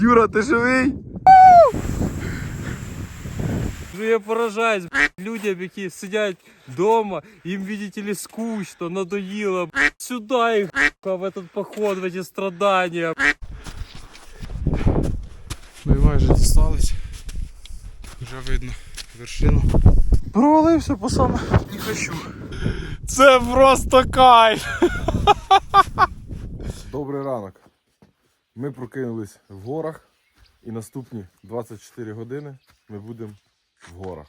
Юра, ти живий? Ну я поражаюсь б**, людям, які сидять вдома, їм, видите ли, скучно, надоело. б**. Сюда їх б**, в этот поход, в эти страдания. Ми майже дістались. Вже видно вершину. Провалився по саме не хочу. Це просто кайф! Добрий ранок. Ми прокинулись в горах і наступні 24 години ми будемо в горах.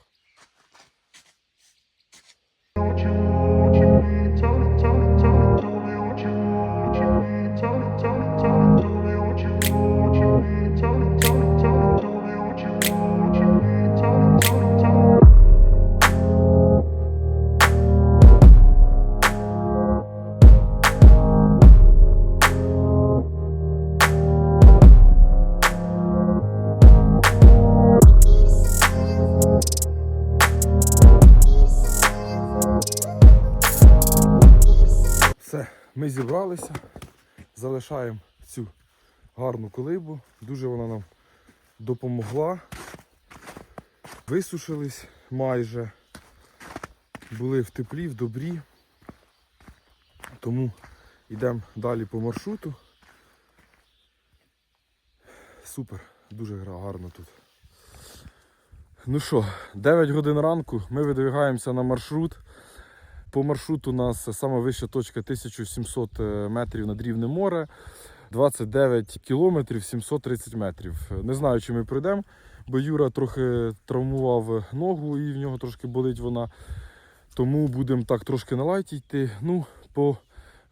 Залишаємо цю гарну колибу. Дуже вона нам допомогла. Висушились майже. Були в теплі, в добрі. Тому йдемо далі по маршруту. Супер, дуже гра- гарно тут. Ну що, 9 годин ранку ми видвигаємося на маршрут. По маршруту у нас саме вища точка 1700 метрів над рівнем моря, 29 кілометрів 730 метрів. Не знаю, чи ми пройдемо, бо Юра трохи травмував ногу і в нього трошки болить вона. Тому будемо так трошки на лайті йти. Ну, по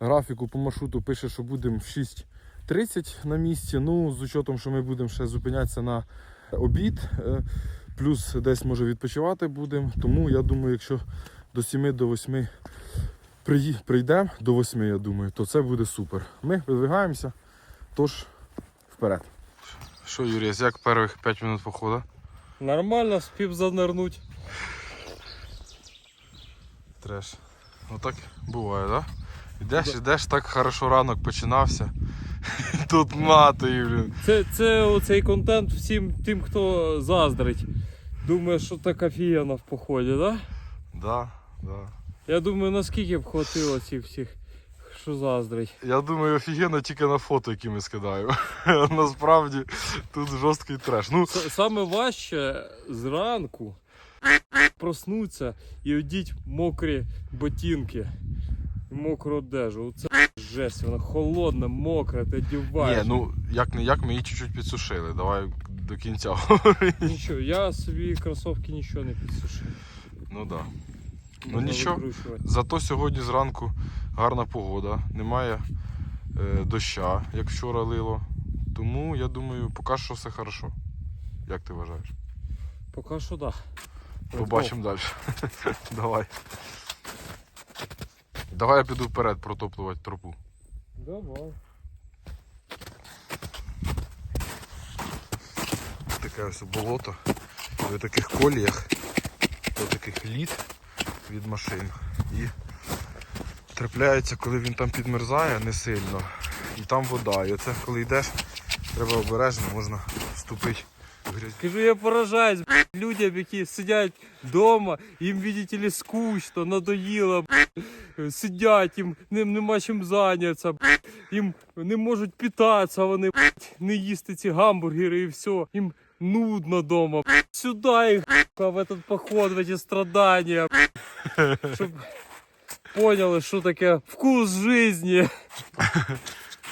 графіку, по маршруту пише, що будемо в 6.30 на місці. Ну, з учетом, що ми будемо ще зупинятися на обід, е, плюс десь може відпочивати будемо. Тому я думаю, якщо до 7 до 8 прийдемо до 8, я думаю, то це буде супер. Ми видвигаємося, тож вперед. Що, Юрій, як перших 5 минут походу? Нормально, вспів занирнуть. Треш. Ну так буває, так? Да? Ідеш, ідеш, так хорошо ранок починався. Тут мати, блін. Це, це оцей контент всім тим, хто заздрить. Думає, що так офігенно в поході, да? Да, да. Я думаю, наскільки б хватило цих всіх, що заздрить. Я думаю, офігенно тільки на фото, які ми скидаємо. Насправді тут жорсткий треш. Ну, С- Саме важче зранку проснуться і одіть мокрі ботинки мокру одежу. Це жесть, вона холодна, мокра, ти ні, одіваєш. ну як не як ми її чуть-чуть підсушили. Давай до кінця. Нічого, я собі кросовки нічого не підсушив. ну да. Ну, нічого. Зато сьогодні зранку гарна погода, немає е, доща, як вчора лило. Тому я думаю, поки що все хорошо. Як ти вважаєш? Поки що так. Да. Побачимо далі. Давай. Давай я піду вперед протоплювати тропу. Давай. Таке ось болото. В таких коліях, ось таких лід від машин. І трапляється, коли він там підмерзає не сильно. І там вода. І оце коли йдеш, треба обережно, можна вступити. Кажу, я поражаюсь б**, людям, які сидять вдома, їм, видите ли, скучно, надоїло, б**, сидять, їм ним нема чим зайнятися, б**, їм не можуть питатися, вони б**, не їсти ці гамбургери і все. Їм нудно дома. Сюда их в этот поход, в эти страдания чтоб щоб поняли, що таке вкус жизни.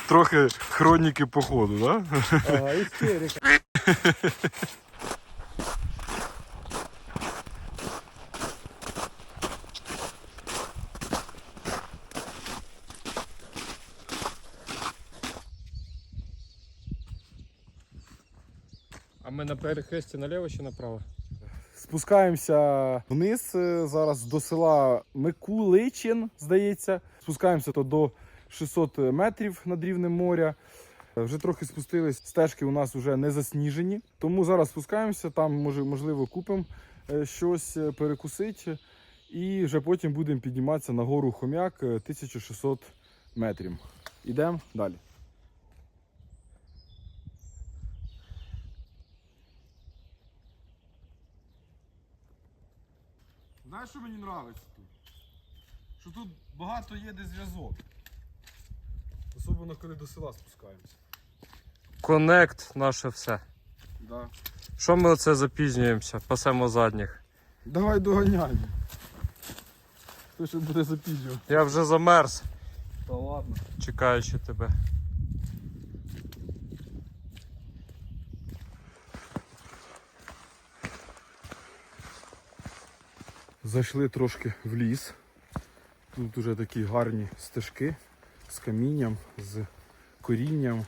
Трохи хроніки походу. Да? Ага, істерика. А ми на перехресті наліво чи направо? Спускаємося вниз е, зараз до села Микуличин, здається. Спускаємося то до 600 метрів над рівнем моря. Е, Вже трохи спустились, стежки у нас вже не засніжені. Тому зараз спускаємося, там можливо купимо е, щось перекусити. І вже потім будемо підніматися на гору Хом'як е, 1600 метрів. Ідемо далі. Що мені подобається тут? Що тут багато є де зв'язок. Особливо коли до села спускаємося. Конект наше все. Да. Що ми оце запізнюємося? Пасемо задніх. Давай доганяй. Хто ще буде запізнювати? Я вже замерз, Та ладно. чекаючи тебе. Зайшли трошки в ліс. Тут уже такі гарні стежки з камінням, з корінням.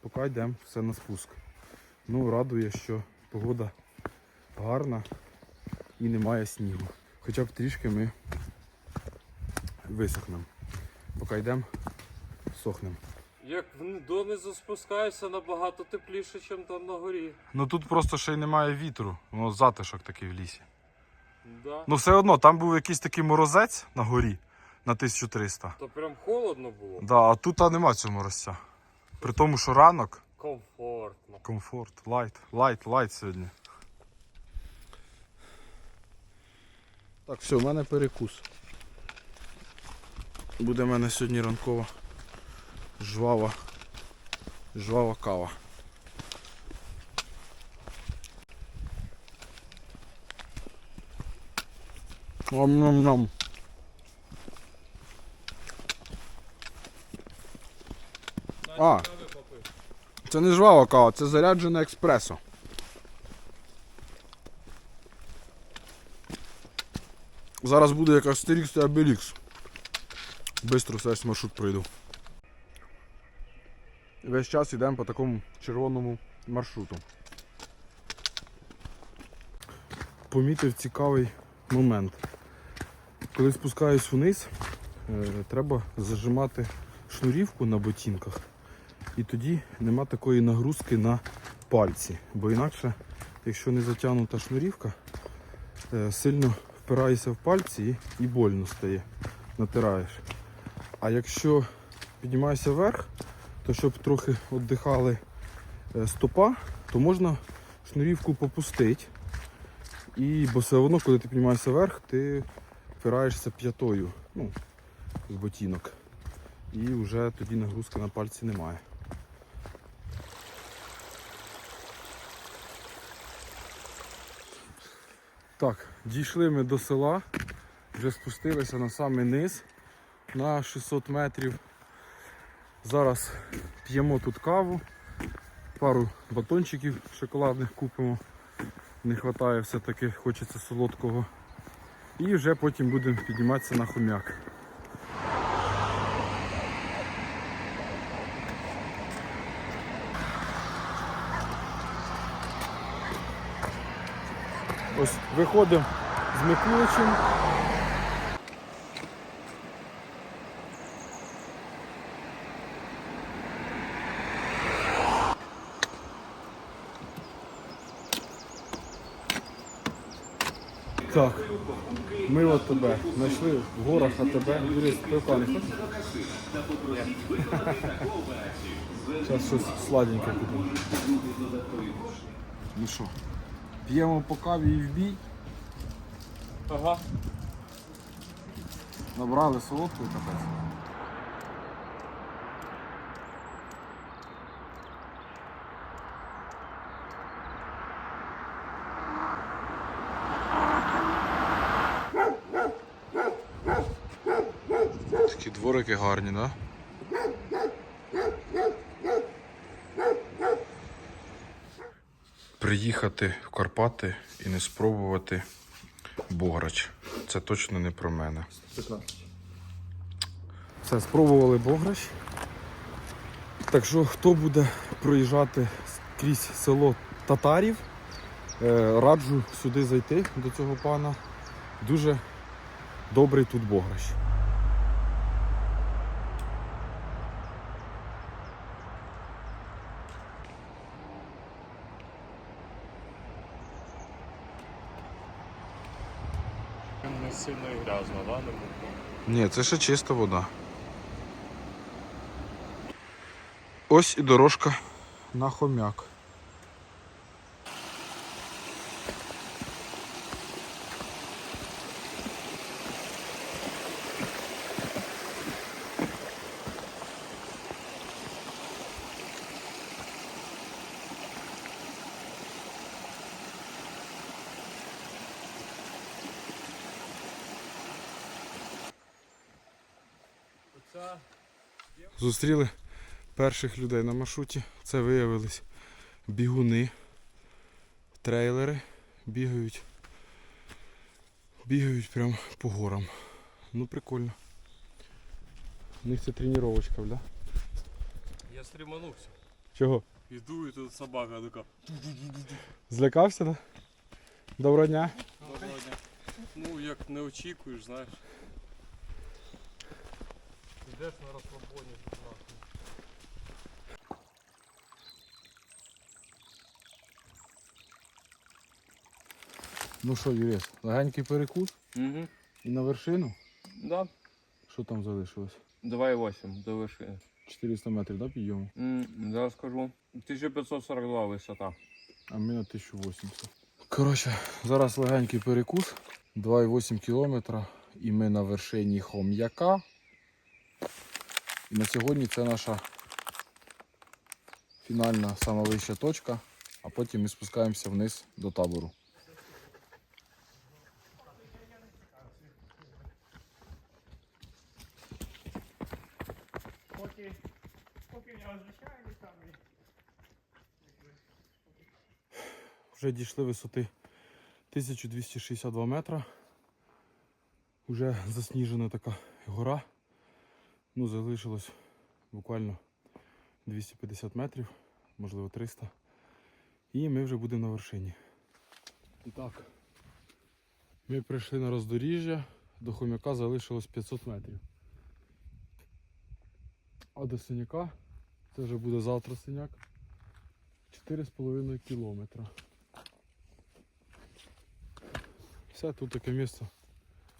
Поки йдемо все на спуск. Ну, радує, що погода гарна і немає снігу. Хоча б трішки ми висохнемо. Поки йдемо, сохнемо. Як донизу спускаєшся набагато тепліше, ніж там на горі. Ну тут просто ще й немає вітру, воно затишок такий в лісі. Да. Ну все одно, там був якийсь такий морозець на горі на 1300. То прям холодно було. Да, а тут а нема цього морозця. При тому, що ранок, Комфортно. комфорт, лайт, лайт, лайт сьогодні. Так, все, в мене перекус. Буде в мене сьогодні ранкова жвава, жвава кава. Ом-ном-ном. А. Це не жвава кава, це заряджене експресо. Зараз буде як Астерікс та Обелікс. Бистро весь маршрут пройду. Весь час йдемо по такому червоному маршруту. Помітив цікавий момент. Коли спускаюсь вниз, е, треба зажимати шнурівку на ботинках. І тоді нема такої нагрузки на пальці. Бо інакше, якщо не затягнута шнурівка, е, сильно впираєшся в пальці і, больно стає, натираєш. А якщо піднімаєшся вверх, то щоб трохи віддихали е, стопа, то можна шнурівку попустити. І, бо все одно, коли ти піднімаєшся вверх, ти впираєшся п'ятою ну, в ботинок. І вже тоді нагрузки на пальці немає. Так, дійшли ми до села, вже спустилися на самий низ на 600 метрів. Зараз п'ємо тут каву, пару батончиків шоколадних купимо. Не вистачає все-таки, хочеться солодкого. І вже потім будемо підніматися на хомяк. Ось виходимо з Микуличем. Так, ми от тебе знайшли в горах а не? Зараз щось сладеньке купимо. Ну що, п'ємо по каві і в бій. Ага. Набрали солодку і капець. Дворики гарні, да? Приїхати в Карпати і не спробувати Бограч. Це точно не про мене. Все, спробували Бограч. Так що, хто буде проїжджати крізь село татарів, е, раджу сюди зайти до цього пана. Дуже добрий тут Бограч. Не сильно і грязно, да? Не було? Ні, це ще чиста вода. Ось і дорожка на хомяк. Так. Зустріли перших людей на маршруті. Це виявились бігуни, трейлери, бігають. Бігають прямо по горам. Ну прикольно. У них це тренувачка, да? Я стріманувся. Чого? Іду і тут собака така. Злякався, да? Доброго дня. Доброго дня. Ну, як не очікуєш, знаєш. Ідеш на розслабоні тут нахуй. Ну що, Юріс, легенький перекус Угу. і на вершину. Да. Що там залишилось? 2,8 до вершини. 400 метрів, да, підйому? М, Зараз скажу. 1542 висота. А ми на 1080. Коротше, зараз легенький перекус. 2,8 кілометра. І ми на вершині Хом'яка. І на сьогодні це наша фінальна сама вища точка, а потім ми спускаємося вниз до табору. Поки, поки не розрішаємо там. Вже дійшли висоти 1262 метра. Уже засніжена така гора. Ну, залишилось буквально 250 метрів, можливо 300. І ми вже будемо на вершині. І так, ми прийшли на роздоріжжя, до хомяка залишилось 500 метрів. А до синяка, це вже буде завтра синяк, 4,5 кілометра. Все, тут таке місце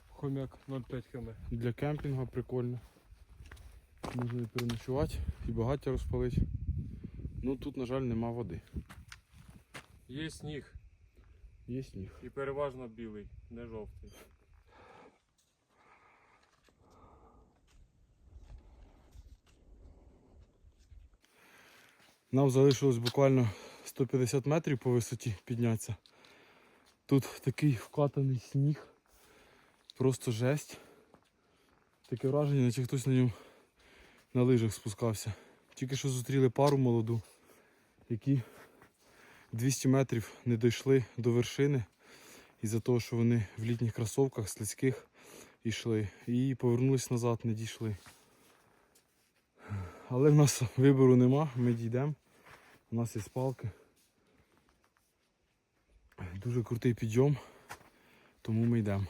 Хомяк 0,5 км. для кемпінгу прикольно. Можна і переночувати, і багаття розпалити. Ну тут, на жаль, нема води. Є сніг Є сніг. і переважно білий, не жовтий. Нам залишилось буквально 150 метрів по висоті піднятися. Тут такий вкатаний сніг. Просто жесть. Таке враження, наче хтось на ньому на лижах спускався. Тільки що зустріли пару молоду, які 200 метрів не дійшли до вершини із-за того, що вони в літніх кросовках слизьких йшли. І повернулись назад, не дійшли. Але в нас вибору нема, ми дійдемо. У нас є палки. Дуже крутий підйом, тому ми йдемо.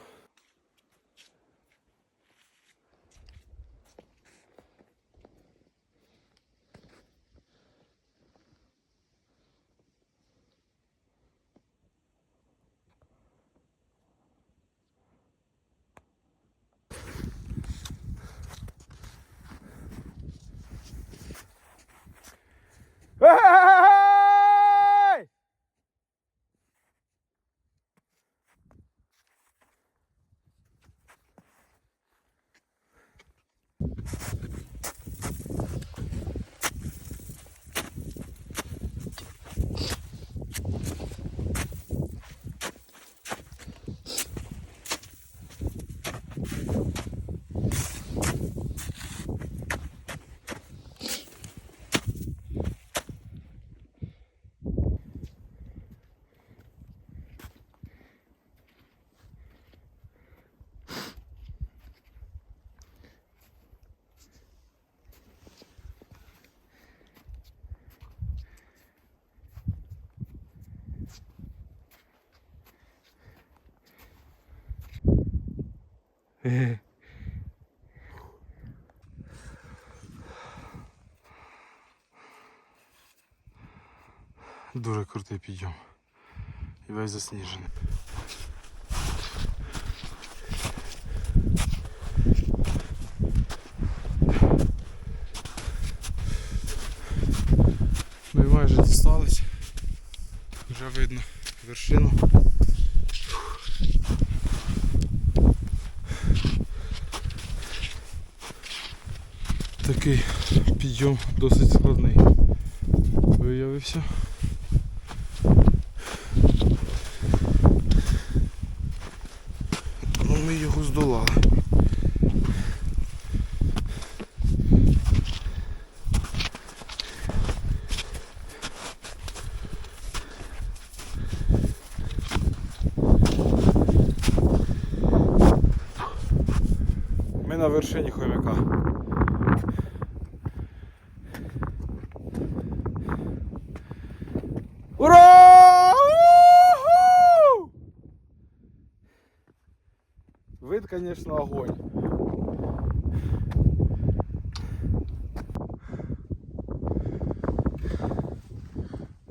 Дуже крутий підйом. І весь засніжений. Ми майже дістались. Вже видно вершину. такий підйом досить складний. Виявився. Ну ми його здолали. Ми на вершині хомяка. Конечно, огонь.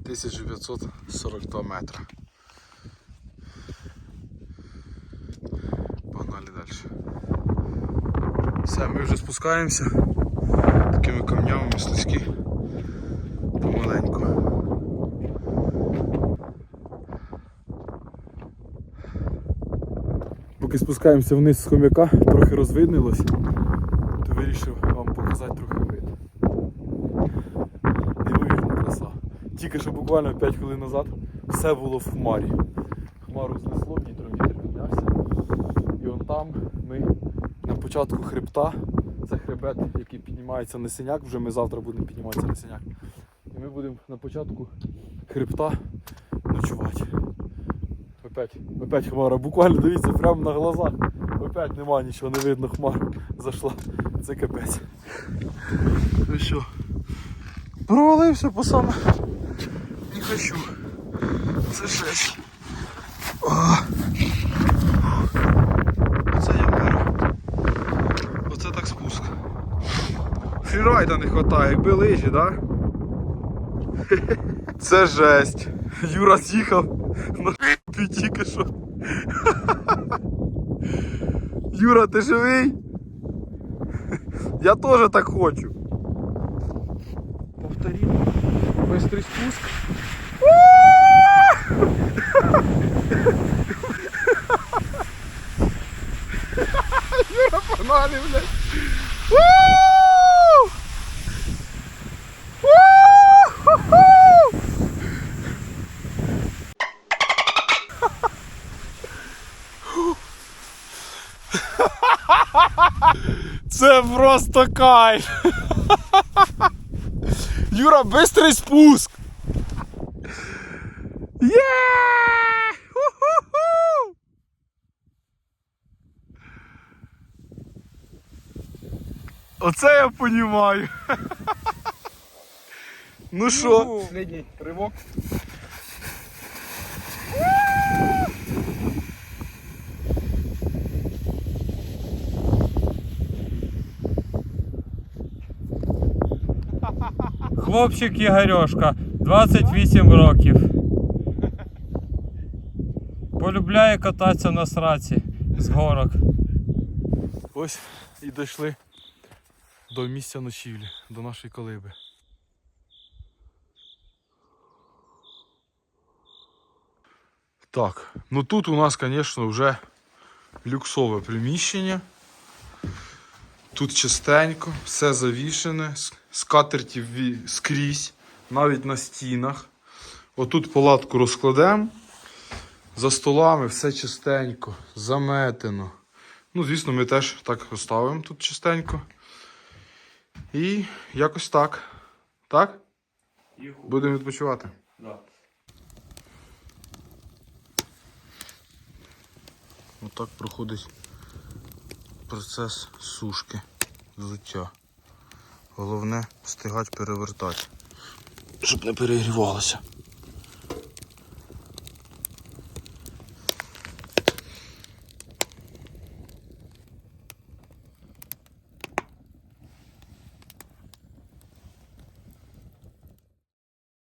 Тисяча п'ятсот сорок два метра. Погнали далі. Все, ми вже спускаємося такими камнями слизькі. Помаленьку. Поки спускаємося вниз з хомяка, трохи розвиднилось, то вирішив вам показати трохи вид. Неймовірна краса. Тільки що буквально 5 хвилин назад все було в хмарі. Хмару знесло, вітер вітер піднявся. І он там ми на початку хребта. Це хребет, який піднімається на синяк. Вже ми завтра будемо підніматися на синяк. І ми будемо на початку хребта ночувати. Опять, опять хмара. Буквально дивіться, прямо на глазах. Опять нема нічого, не видно, хмара зайшла. Це капець. Ну що? Провалився по саме. Не хочу. Це жесть. Оце я меру. Оце так спуск. Фрірайда не вистачає, якби лижі, да? Це жесть. Юра з'їхав на ти тільки що. Юра, ти живий? Я теж так хочу. Повтори. Быстрый спуск. Юра, погнали, блядь. Це просто кайф. Юра, быстрый спуск. Є! Оце я понімаю. Ну що? Следній ривок. Хлопчик Ігорьошка, 28 років. Полюбляє кататися на сраці з горок. Ось і дійшли до місця ночівлі, до нашої колиби. Так, ну тут у нас, звісно, вже люксове приміщення. Тут чистенько, все завішене, скатерті скрізь, навіть на стінах. Отут палатку розкладемо. За столами все чистенько, заметено. Ну, звісно, ми теж так оставимо тут чистенько. І якось так. Так? Будемо відпочивати. Да. Отак проходить процес сушки, взуття. Головне встигати перевертати, щоб не перегрівалося.